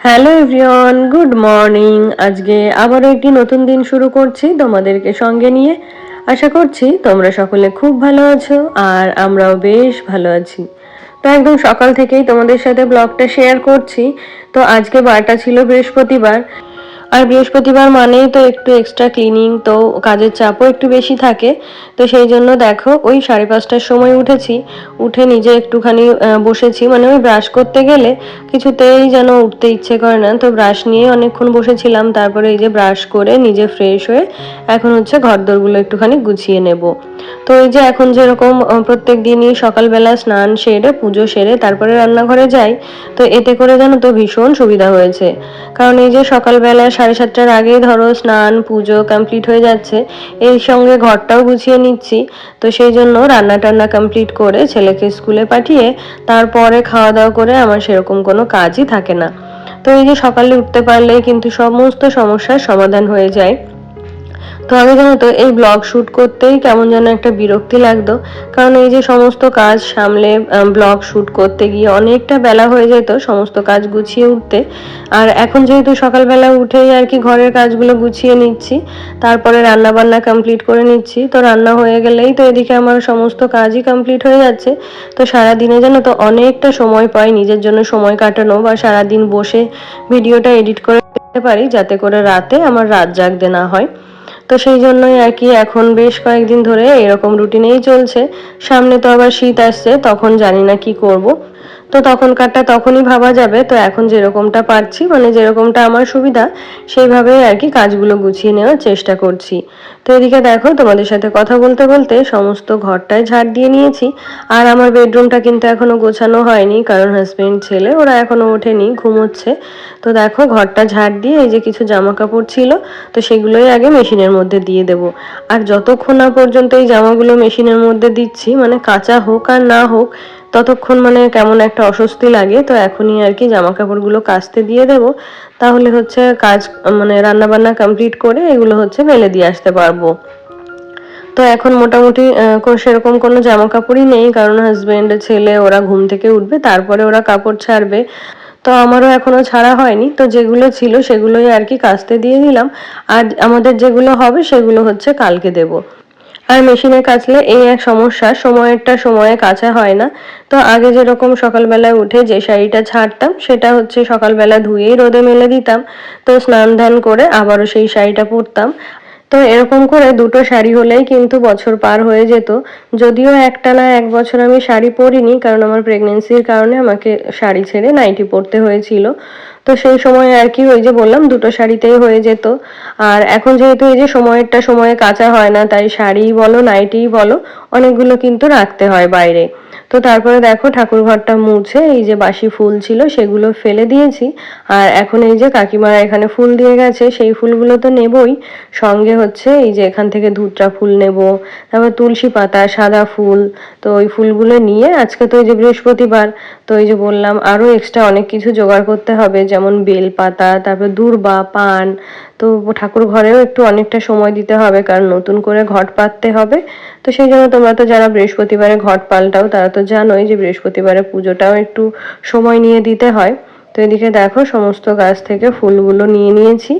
Hello everyone, good morning. আজকে আবারও একটি নতুন দিন শুরু করছি তোমাদেরকে সঙ্গে নিয়ে। আশা করছি তোমরা সকলে খুব ভালো আছো আর আমরাও বেশ ভালো আছি। তো একদম সকাল থেকেই তোমাদের সাথে ব্লগটা শেয়ার করছি। তো আজকে বারটা ছিল বৃহস্পতিবার। আর বৃহস্পতিবার মানেই তো একটু এক্সট্রা ক্লিনিং তো কাজের চাপও একটু বেশি থাকে। তো সেই জন্য দেখো, ওই সাড়ে পাঁচটার সময় উঠেছি। উঠে নিজে একটুখানি বসেছি। মানে ওই ব্রাশ করতে গেলে কিছুতেই যেন উঠতে ইচ্ছে করে না। তো ব্রাশ নিয়ে অনেকক্ষণ বসেছিলাম। তারপরে এই যে ব্রাশ করে নিজে ফ্রেশ হয়ে এখন হচ্ছে ঘরদোরগুলো একটুখানি গুছিয়ে নেব। তো এই যে এখন যেরকম প্রত্যেক দিনই সকালবেলা স্নান সেরে, পুজো সেরে, তারপরে রান্নাঘরে যাই, তো এতে করে যেন তো ভীষণ সুবিধা হয়েছে। কারণ এই যে সকালবেলা সাড়ে সাতটার আগেই ধরো স্নান, পুজো কমপ্লিট হয়ে যাচ্ছে এই সঙ্গে ঘরটাও গুছিয়ে নিচ্ছি, তো সেই জন্য রান্না টান্না কমপ্লিট করে ছেলেকে স্কুলে পাঠিয়ে তারপরে খাওয়া দাওয়া করে আমার সেরকম কোনো কাজই থাকে না। তো এই যে সকালে উঠতে পারলে কিন্তু সমস্ত সমস্যার সমাধান হয়ে যায়। তো আমি জানো তো, এই ব্লগ শ্যুট করতেই কেমন যেন একটা বিরক্তি লাগতো। কারণ এই যে সমস্ত কাজ সামলে ব্লগ শ্যুট করতে গিয়ে অনেকটা বেলা হয়ে যেত সমস্ত কাজ গুছিয়ে উঠতে। আর এখন যেহেতু সকালবেলা উঠেই আর কি ঘরের কাজগুলো গুছিয়ে নিচ্ছি, তারপরে রান্না বান্না কমপ্লিট করে নিচ্ছি, তো রান্না হয়ে গেলেই তো এদিকে আমার সমস্ত কাজই কমপ্লিট হয়ে যাচ্ছে। তো সারা দিনে যেন তো অনেকটা সময় পাই নিজের জন্য সময় কাটানো বা সারা দিন বসে ভিডিওটা এডিট করে পারি, যাতে করে রাতে আমার রাত জাগতে না হয়। তো সেই জন্যই আর কি এখন বেশ কয়েকদিন ধরে এরকম রুটিনেই চলছে। সামনে তো আবার শীত আসছে, তখন জানি না কি করব। তো তখনকারটা তখনই ভাবা যাবে। তো এখন যেরকমটা পারছি মানে যেরকমটা আমার সুবিধা সেইভাবেই আর কি কাজগুলো গুছিয়ে নেওয়ার চেষ্টা করছি। তো এদিকে দেখো, তোমাদের সাথে কথা বলতে বলতে সমস্ত ঘরটায় ঝাড় দিয়ে নিয়েছি। আর আমার বেডরুমটা কিন্তু এখনও গোছানো হয়নি, কারণ হাজবেন্ড ছেলে, ওরা এখনও ওঠেনি, ঘুমোচ্ছে। তো দেখো, ঘরটা ঝাড় দিয়ে এই যে কিছু জামা কাপড় ছিল, তো সেগুলোই আগে মেশিনের মধ্যে দিয়ে দেব। আর যতক্ষণ না পর্যন্ত এই জামাগুলো মেশিনের মধ্যে দিচ্ছি মানে কাঁচা হোক আর না হোক ততক্ষণ মানে কেমন একটা অস্বস্তি লাগে, তো এখনই আর কি জামা কাপড়গুলো কাচতে দিয়ে দেব। তাহলে হচ্ছে কাজ মানে রান্না বান্না কমপ্লিট করে এগুলো হচ্ছে মেলে দিয়ে আসতে পারব। তো এখন মোটামুটি সেরকম কোনো জামা কাপড়ই নেই, কারণ হাজব্যান্ড ছেলে ওরা ঘুম থেকে উঠবে, তারপরে ওরা কাপড় ছাড়বে। তো আমারও এখনও ছাড়া হয়নি, তো যেগুলো ছিল সেগুলোই আর কি কাচতে দিয়ে দিলাম। আর আমাদের যেগুলো হবে সেগুলো হচ্ছে কালকে দেবো। আর মেশিনে কাচলে এই এক সমস্যা সময়েরটা সময়ে কাচা হয় না। তো আগে যেরকম সকালবেলায় উঠে যে শাড়িটা ছাড়তাম, সেটা হচ্ছে সকালবেলা ধুয়েই রোদে মেলে দিতাম। তো স্নান ধ্যান করে আবারও সেই শাড়িটা পরতাম। তো এরকম করে দুটো শাড়ি হলেই কিন্তু বছর পার হয়ে যেত। যদিও একটা না এক বছর আমি শাড়ি পরিনি, কারণ আমার প্রেগনেন্সির কারণে আমাকে শাড়ি ছেড়ে নাইটি পরতে হয়েছিল। তো সেই সময় আর কি ওই যে বললাম, দুটো শাড়িতেই হয়ে যেত। আর এখন যেহেতু এই যে সময়েরটা সময়ে কাঁচা হয় না, তাই শাড়ি বলো নাইটিই বলো, অনেকগুলো কিন্তু রাখতে হয় বাইরে। তো তারপরে দেখো ঠাকুর ঘরটা মুছে এই যে বাসি ফুল ছিল সেগুলো ফেলে দিয়েছি। আর এখন এই যে কাকিমারা এখানে ফুল দিয়ে গেছে, সেই ফুলগুলো তো নেবই। সঙ্গে হচ্ছে এই যে এখান থেকে ধুতরা ফুল নেব, তারপর তুলসী পাতা, সাদা ফুল তো ওই ফুলগুলো নিয়ে আজকে তো ওই যে বৃহস্পতিবার, তো ওই যে বললাম আরও এক্সট্রা অনেক কিছু জোগাড় করতে হবে, যেমন বেল পাতা তারপর দূর্বা, পান, তো ঠাকুর ঘরেও একটু অনেকটা সময় দিতে হবে কারণ নতুন করে ঘট পাততে হবে। তো সেই জন্য তোমরা তো যারা বৃহস্পতিবারে ঘট পাল্টাও তারা তো জানোই যে বৃহস্পতিবারে পুজোটাও একটু সময় নিয়ে দিতে হয়। তো এদিকে দেখো, সমস্ত গাছ থেকে ফুলগুলো নিয়ে নিয়েছি,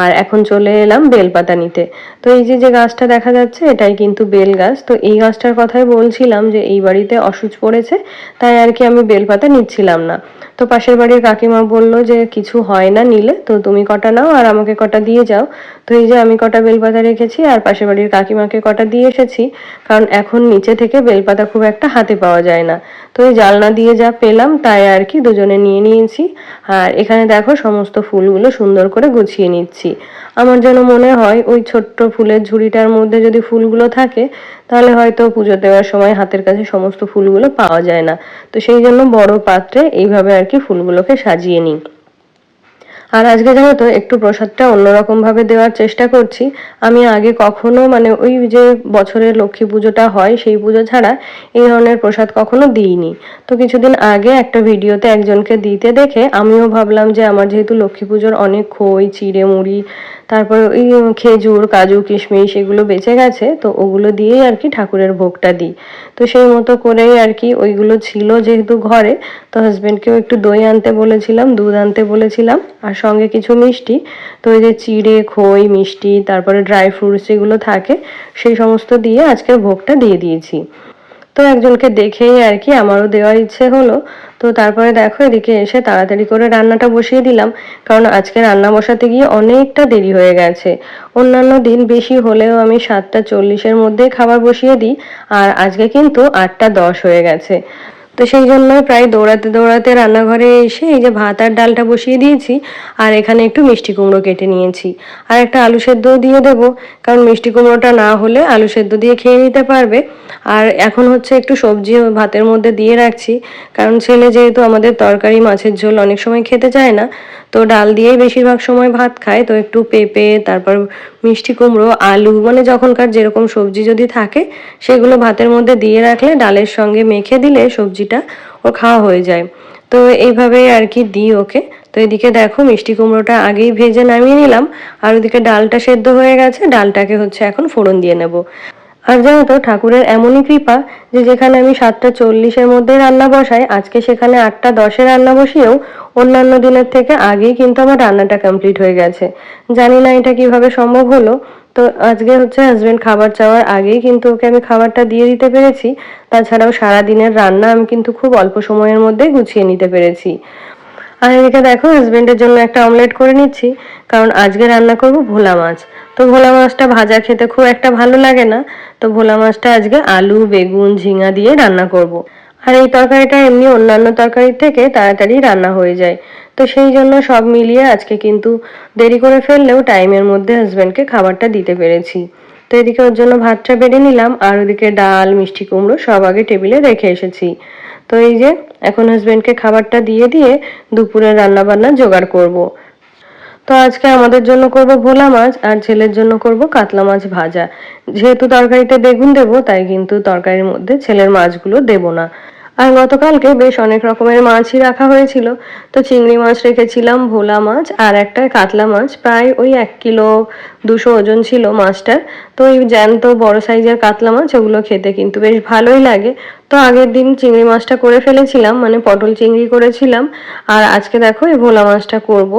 আর এখন চলে এলাম বেলপাতা নিতে। তো এই যে যে গাছটা দেখা যাচ্ছে, এটাই কিন্তু বেল গাছ। তো এই গাছটার কথাই বলছিলাম যে, এই বাড়িতে অসুচ পড়েছে, তাই আর কি আমি বেলপাতা নিচ্ছিলাম না। তো পাশের বাড়ির কাকিমা বলল যে, কিছু হয় না নিলে, তো তুমি কটা নাও, আর আমাকে কটা দিয়ে যাও। তো এই যে, আমি কটা বেলপাতা রেখেছি, আর পাশের বাড়ির কাকিমাকে কটা দিয়ে এসেছি, কারণ এখন নিচে থেকে বেলপাতা খুব একটা হাতে পাওয়া যায় না। তো এই জালনা দিয়ে যা পেলাম, তাই আর কি দুজনে নিয়ে নিয়েছি। আর এখানে দেখো সমস্ত ফুলগুলো সুন্দর করে গুছিয়ে নিচ্ছি। আমার যেন মনে হয় ওই ছোট্ট ফুলের ঝুড়িটার মধ্যে যদি ফুলগুলো থাকে, তাহলে হয়তো পুজো দেওয়ার সময় হাতের কাছে সমস্ত ফুলগুলো পাওয়া যায় না। তো সেই জন্য বড় পাত্রে এইভাবে আর কি ফুলগুলোকে সাজিয়ে নিই। আর আজকে জানো তো, একটু প্রসাদটা অন্যরকম ভাবে দেওয়ার চেষ্টা করছি। আমি আগে কখনো মানে ওই যে বছরের লক্ষ্মী পুজোটা হয়, সেই পুজো ছাড়া এই ধরনের প্রসাদ কখনো দিইনি। তো কিছুদিন আগে একটা ভিডিওতে একজনকে দিতে দেখে আমিও ভাবলাম যে আমার যেহেতু লক্ষ্মী পুজোর অনেক খই চিড়ে মুড়ি তারপর ওই খেজুর, কাজু, কিশমিশ এগুলো বেঁচে গেছে, তো ওগুলো দিয়েই আর কি ঠাকুরের ভোগটা দিই। তো সেই মতো করেই আর কি ওইগুলো ছিল যেহেতু ঘরে, তো হাজব্যান্ডকেও একটু দই আনতে বলেছিলাম, দুধ আনতে বলেছিলাম, আর সঙ্গে কিছু মিষ্টি। তো ওই যে চিড়ে, খই, মিষ্টি, তারপরে ড্রাই ফ্রুটস যেগুলো থাকে, সেই সমস্ত দিয়ে আজকের ভোগটা দিয়ে দিয়েছি। তো একজনকে দেখেই আর কি আমারও দেওয়ার ইচ্ছে হলো। তো তারপরে দেখো এদিকে এসে তাড়াতাড়ি করে রান্নাটা বসিয়ে দিলাম। কারণ আজকে রান্না বসাতে গিয়ে অনেকটা দেরি হয়ে গেছে। অন্যান্য দিন বেশি হলেও আমি সাতটা চল্লিশের মধ্যে খাবার বসিয়ে দিই। আর আজকে কিন্তু আটটা দশ হয়ে গেছে। তো সেই জন্য প্রায় দৌড়াতে দৌড়াতে রান্নাঘরে এসে এই যে ভাত আর ডালটা বসিয়ে দিয়েছি, আর এখানে একটু মিষ্টি কুমড়ো কেটে নিয়েছি। আর একটা আলু সেদ্ধও দিয়ে দেবো, কারণ মিষ্টি কুমড়োটা না হলে আলু সেদ্ধ দিয়ে খেয়ে নিতে পারবে। আর এখন হচ্ছে একটু সবজি ভাতের মধ্যে দিয়ে রাখছি, কারণ ছেলে যেহেতু আমাদের তরকারি মাছের ঝোল অনেক সময় খেতে চায় না, তো ডাল দিয়েই বেশিরভাগ সময় ভাত খায়। তো একটু পেঁপে, তারপর মিষ্টি কুমড়ো, আলু মানে যখনকার যেরকম সবজি যদি থাকে, সেগুলো ভাতের মধ্যে দিয়ে রাখলে ডালের সঙ্গে মেখে দিলে সবজিটা ওর খাওয়া হয়ে যায়। তো এইভাবেই আর কি দিই ওকে। তো এদিকে দেখো মিষ্টি কুমড়োটা আগেই ভেজে নামিয়ে নিলাম। আর ওদিকে ডালটা সেদ্ধ হয়ে গেছে। ডালটাকে হচ্ছে এখন ফোড়ন দিয়ে নেব। আর জানো তো, ঠাকুরের এমনই কৃপা যে যেখানে আমি সাতটা চল্লিশের মধ্যে রান্না বসাই, আজকে সেখানে আটটা দশে রান্না বসিয়েও অন্যান্য দিনের থেকে আগেই কিন্তু আমার রান্নাটা কমপ্লিট হয়ে গেছে। জানি না এটা কীভাবে সম্ভব হলো। তো আজকে হচ্ছে হাজবেন্ড খাবার চাওয়ার আগেই কিন্তু ওকে আমি খাবারটা দিয়ে দিতে পেরেছি। তাছাড়াও সারা দিনের রান্না আমি কিন্তু খুব অল্প সময়ের মধ্যেই গুছিয়ে নিতে পেরেছি। আর এদিকে দেখো হাজবেন্ডের জন্য একটা অমলেট করে নিচ্ছি, কারণ আজকে রান্না করব ভোলা মাছ। তো ভোলা মাছটা ভাজা খেতে খুব একটা ভালো লাগে না, তো ভোলা মাছটা আজকে আলু, বেগুন, ঝিঙা দিয়ে রান্না করব। আর এই তরকারিটা এমনি অন্যান্য তরকারির থেকে তাড়াতাড়ি রান্না হয়ে যায়। তো সেই জন্য সব মিলিয়ে আজকে কিন্তু দেরি করে ফেললেও টাইমের মধ্যে হাজব্যান্ডকে খাবারটা দিতে পেরেছি। তো এদিকে ওর জন্য ভাতটা বেড়ে নিলাম, আর ওদিকে ডাল, মিষ্টি কুমড়ো সব আগে টেবিলে রেখে এসেছি। তো এই যে, এখন হাজব্যান্ডকে খাবারটা দিয়ে দিয়ে দুপুরে রান্না বান্না জোগাড় করব। তো আজকে আমাদের জন্য করব ভোলা মাছ, আর ছেলের জন্য করব কাতলা মাছ ভাজা। যেহেতু তরকারিতে বেগুন দেবো, তাই কিন্তু তরকারির মধ্যে ছেলের মাছগুলো দেব না। আর গতকালকে বেশ অনেক রকমের মাছই রাখা হয়েছিল। তো চিংড়ি মাছ রেখেছিলাম, ভোলা মাছ আর একটা কাতলা মাছ। প্রায় ওই এক কিলো দুশো ওজন ছিল মাছটার। তো ওই জ্যান্ত বড় সাইজের কাতলা মাছ, ওগুলো খেতে কিন্তু বেশ ভালোই লাগে। তো আগের দিন চিংড়ি মাছটা করে ফেলেছিলাম মানে পটল চিংড়ি করেছিলাম। আর আজকে দেখো এই ভোলা মাছটা করব।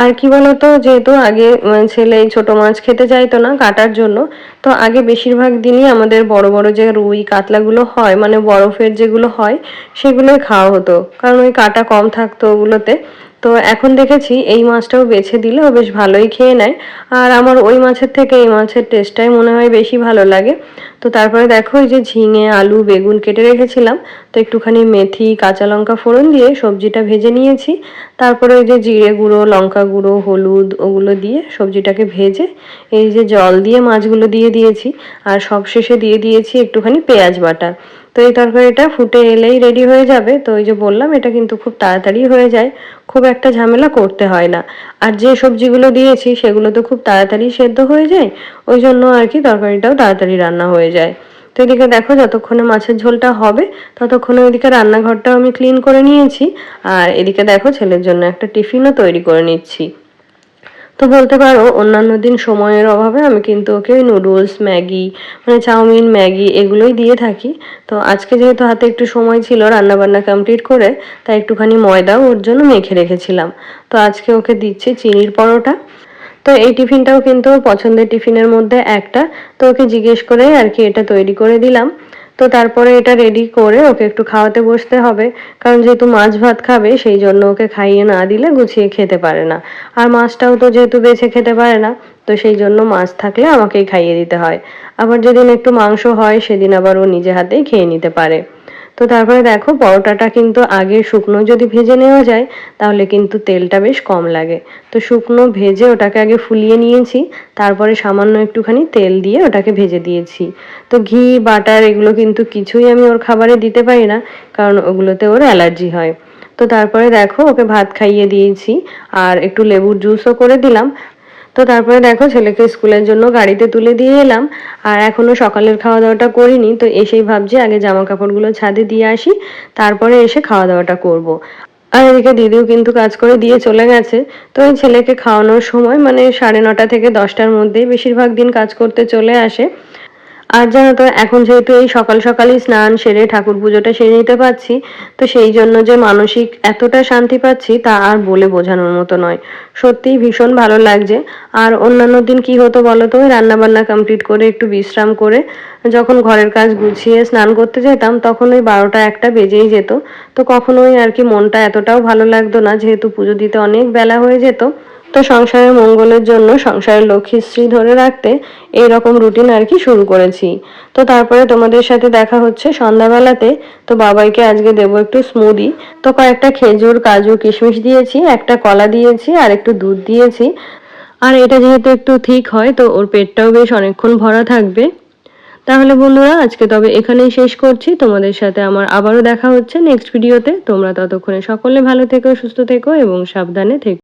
আর কি বলতো, যেহেতু আগে ছেলে এই ছোটো মাছ খেতে চাইতো না কাটার জন্য, তো আগে বেশিরভাগ দিনই আমাদের বড় বড় যে রুই কাতলাগুলো হয় মানে বরফের যেগুলো হয়, সেগুলোই খাওয়া হতো। কারণ ওই কাটা কম থাকতো ওগুলোতে। তো এখন দেখেছি এই মাছটাও বেছে দিলে ও বেশ ভালোই খেয়ে নেয়। আর আমার ওই মাছের থেকে এই মাছের টেস্টটাই মনে হয় বেশি ভালো লাগে। তো তারপরে দেখো এই যে ঝিঙে, আলু, বেগুন কেটে রেখেছিলাম। তো একটুখানি মেথি, কাঁচা লঙ্কা ফোড়ন দিয়ে সবজিটা ভেজে নিয়েছি। তারপরে ওই যে জিরে গুঁড়ো, লঙ্কা গুঁড়ো, হলুদ ওগুলো দিয়ে সবজিটাকে ভেজে এই যে জল দিয়ে মাছগুলো দিয়ে দিয়েছি। আর সবশেষে দিয়ে দিয়েছি একটুখানি পেঁয়াজ বাটা। তো এই তরকারিটা ফুটে এলেই রেডি হয়ে যাবে। তো ওই যে বললাম, এটা কিন্তু খুব তাড়াতাড়ি হয়ে যায়। খুব একটা ঝামেলা করতে হয় না। আর যে সবজিগুলো দিয়েছি, সেগুলো তো খুব তাড়াতাড়ি সেদ্ধ হয়ে যায়। ওই জন্য আর কি তরকারিটাও তাড়াতাড়ি রান্না হয়ে যায়। তো এদিকে দেখো, যতক্ষণে মাছের ঝোলটা হবে, ততক্ষণে ওইদিকে রান্নাঘরটাও আমি ক্লিন করে নিয়েছি। আর এদিকে দেখো, ছেলের জন্য একটা টিফিনও তৈরি করে নিচ্ছি। তো বলতে পারো, অন্যান্য দিন সময়ের অভাবে আমি কিন্তু ওকে ওই নুডলস ম্যাগি মানে চাউমিন, ম্যাগি এগুলোই দিয়ে থাকি। তো আজকে যেহেতু হাতে একটু সময় ছিল রান্নাবান্না কমপ্লিট করে, তাই একটুখানি ময়দাও ওর জন্য মেখে রেখেছিলাম। তো আজকে ওকে দিচ্ছি চিনির পরোটা। তো এই টিফিনটাও কিন্তু পছন্দের টিফিনের মধ্যে একটা। তো ওকে জিজ্ঞেস করে আর কি এটা তৈরি করে দিলাম। তো তারপরে এটা রেডি করে ওকে একটু খাওয়াতে বসতে হবে। কারণ যেহেতু মাছ ভাত খাবে, সেই জন্য ওকে খাইয়ে না দিলে গুছিয়ে খেতে পারে না। আর মাছটাও তো যেহেতু বেছে খেতে পারে না, তো সেই জন্য মাছ থাকলে আমাকেই খাইয়ে দিতে হয়। আবার যেদিন একটু মাংস হয়, সেদিন আবার ও নিজে হাতেই খেয়ে নিতে পারে। তো তারপরে দেখো পরোটাটা কিন্তু আগে শুকনো যদি ভেজে নেওয়া যায়, তাহলে কিন্তু তেলটা বেশ কম লাগে। তো শুকনো ভেজে ওটাকে আগে ফুলিয়ে নিয়েছি, তারপরে সামান্য একটুখানি তেল দিয়ে ওটাকে ভেজে দিয়েছি। তো ঘি, বাটার এগুলো কিন্তু কিছুই আমি ওর খাবারে দিতে পারি না, কারণ ওগুলোতে ওর অ্যালার্জি হয়। তো তারপরে দেখো ওকে ভাত খাইয়ে দিয়েছি, আর একটু লেবুর জুসও করে দিলাম। তো তারপরে দেখো ছেলেকে স্কুলের জন্য গাড়িতে তুলে দিয়ে এলাম, আর এখনও সকালের খাওয়া দাওয়াটা করিনি, তো এসেই ভাবছি আগে জামা কাপড়গুলো ছাদে দিয়ে আসি, তারপরে এসে খাওয়া দাওয়াটা করব। আর এদিকে দিদিও কিন্তু কাজ করে দিয়ে চলে গেছে, তো এই ছেলেকে খাওয়ানোর সময় মানে সাড়ে নটা থেকে দশটার মধ্যেই বেশিরভাগ দিন কাজ করতে চলে আসে আর জানো তো, এখন যেহেতু এই সকাল সকালই স্নান সেরে ঠাকুর পুজোটা সেরে নিতে পারছি, তো সেই জন্য যে মানসিক এতটা শান্তি পাচ্ছি তা আর বলে বোঝানোর মতো নয়। সত্যিই ভীষণ ভালো লাগছে। আর অন্যান্য দিন কি হতো বলো তো রান্নাবান্না কমপ্লিট করে একটু বিশ্রাম করে যখন ঘরের কাজ গুছিয়ে স্নান করতে যেতাম, তখন ওই বারোটা একটা বেজেই যেত। তো কখনোই আর কি মনটা এতটাও ভালো লাগতো না, যেহেতু পুজো দিতে অনেক বেলা হয়ে যেত। তো সংসারের মঙ্গলের জন্য সংসারের লক্ষ্মীশ্রী ধরে রাখতে এই রকম রুটিন আর কি শুরু করেছি। তো তারপরে তোমাদের সাথে দেখা হচ্ছে সন্ধ্যাবেলাতে। তো বাবাইকে আজকে দেবো একটু স্মুদি তো কয়েকটা খেজুর, কাজু, কিশমিশ দিয়েছি, একটা কলা দিয়েছি, আর একটু দুধ দিয়েছি। আর এটা যেহেতু একটু ঠিক হয়, তো ওর পেটটাও বেশ অনেকক্ষণ ভরা থাকবে। তাহলে বন্ধুরা, আজকে তবে এখানেই শেষ করছি। তোমাদের সাথে আমার আবারও দেখা হচ্ছে নেক্সট ভিডিওতে তোমরা ততক্ষণে সকলে ভালো থেকো, সুস্থ থেকো, এবং সাবধানে থেকো।